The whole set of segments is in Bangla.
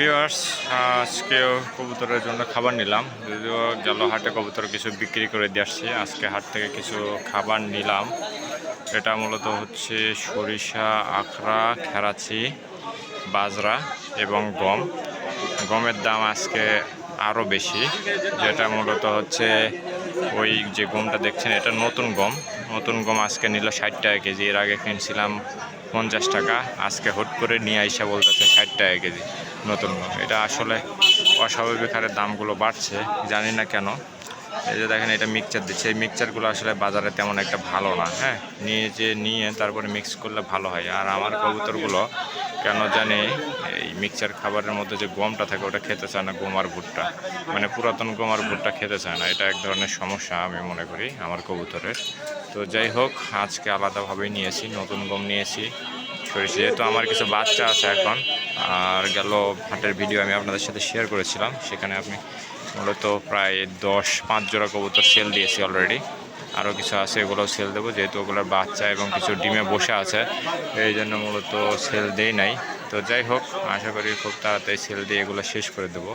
ভিউয়ার্স আজকেও কবুতরের জন্য খাবার নিলাম। যদিও গেল হাটে কবুতর কিছু বিক্রি করে দিয়ে আসছি। আজকে হাট থেকে কিছু খাবার নিলাম। এটা মূলত হচ্ছে সরিষা আখড়া খেরাচি, বাজরা এবং গম। গমের দাম আজকে আরও বেশি, যেটা মূলত হচ্ছে ওই যে গমটা দেখছেন, এটা নতুন গম। নতুন গম আজকে নিল ষাট টাকা কেজি। এর আগে কিনছিলাম পঞ্চাশ টাকা, আজকে হুট করে নিয়ে আইসা বলতেছে ষাট টাকা কেজি, নতুন এটা আসলে অস্বাভাবিক হারে দামগুলো বাড়ছে, জানি না কেন। এই যে দেখেন, এটা মিক্সচার দিচ্ছে। এই মিক্সচারগুলো আসলে বাজারে তেমন একটা ভালো না হ্যাঁ? নিয়ে যে নিয়ে তারপরে মিক্স করলে ভালো হয়। আর আমার কবুতরগুলো কেন জানি এই মিক্সচার খাবারের মধ্যে যে গমটা থাকে ওটা খেতে চায় না গম আর ভুট্টা। মানে পুরাতন গম আর ভুট্টা খেতে চায় না, এটা এক ধরনের সমস্যা আমি মনে করি আমার কবুতরের। তো যাই হোক, আজকে আলাদাভাবেই নিয়েছি, নতুন গম নিয়েছি, সরিষা যেহেতু আমার কিছু বাচ্চা আছে এখন, আর গেল হাটের ভিডিও আমি আপনাদের সাথে শেয়ার করেছিলাম, সেখানে আপনি মূলত প্রায় দশ পাঁচ জোড়া কবুতর সেল দিয়েছি অলরেডি আরও কিছু আছে, এগুলোও সেল দেবো। যেহেতু ওগুলোর বাচ্চা এবং কিছু ডিমে বসে আছে, এই জন্য মূলত সেল দেই নাই। তো যাই হোক, আশা করি খুব তাড়াতাড়ি সেল দিয়ে এগুলো শেষ করে দেবো।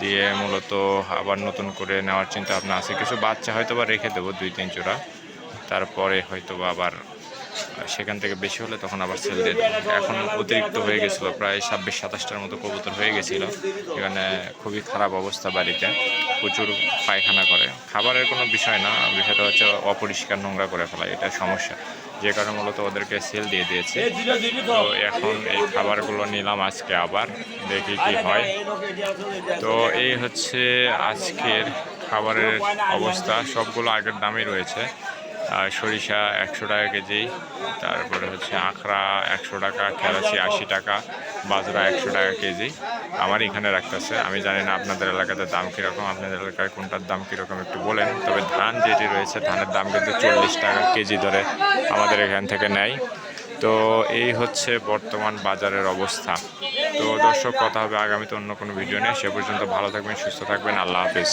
দিয়ে মূলত আবার নতুন করে নেওয়ার চিন্তা ভাবনা আছে। কিছু বাচ্চা হয়তো বা রেখে দেবো, দুই, তিন জোড়া। তারপরে হয়তো আবার সেখান থেকে বেশি হলে তখন আবার সেল দিয়ে এখন অতিরিক্ত হয়ে গেছিল, প্রায় ছাব্বিশ, সাতাশটার মতো কবুতর হয়ে গেছিল। এখানে খুবই খারাপ অবস্থা বাড়িতে। প্রচুর পায়খানা করে। খাবারের কোনো বিষয় না, বিষয়টা হচ্ছে অপরিষ্কার নোংরা করে ফেলা, এটা সমস্যা। যে কারণে মূলত ওদেরকে সেল দিয়ে দিয়েছে। তো এখন এই খাবারগুলো নিলাম আজকে আবার, দেখি কি হয়। তো এই হচ্ছে আজকের খাবারের অবস্থা। সবগুলো আগের দামই রয়েছে। সরিষা একশো টাকা কেজি, তারপরে হচ্ছে আখড়া একশো টাকা খেলাচি আশি টাকা, বাজরা একশো টাকা কেজি। আমার এখানে রাখতেছে। আমি জানি না আপনাদের এলাকাতে দাম কীরকম, আপনাদের এলাকায় কোনটার দাম কীরকম একটু বলেন। তবে ধান যেটি রয়েছে, ধানের দাম কিন্তু চল্লিশ টাকা কেজি ধরে আমাদের এখান থেকে নেয়। তো এই হচ্ছে বর্তমান বাজারের অবস্থা। তো দর্শক, কথা হবে আগামীতে অন্য কোনো ভিডিও নিয়ে। সে পর্যন্ত ভালো থাকবেন, সুস্থ থাকবেন। আল্লাহ হাফিজ।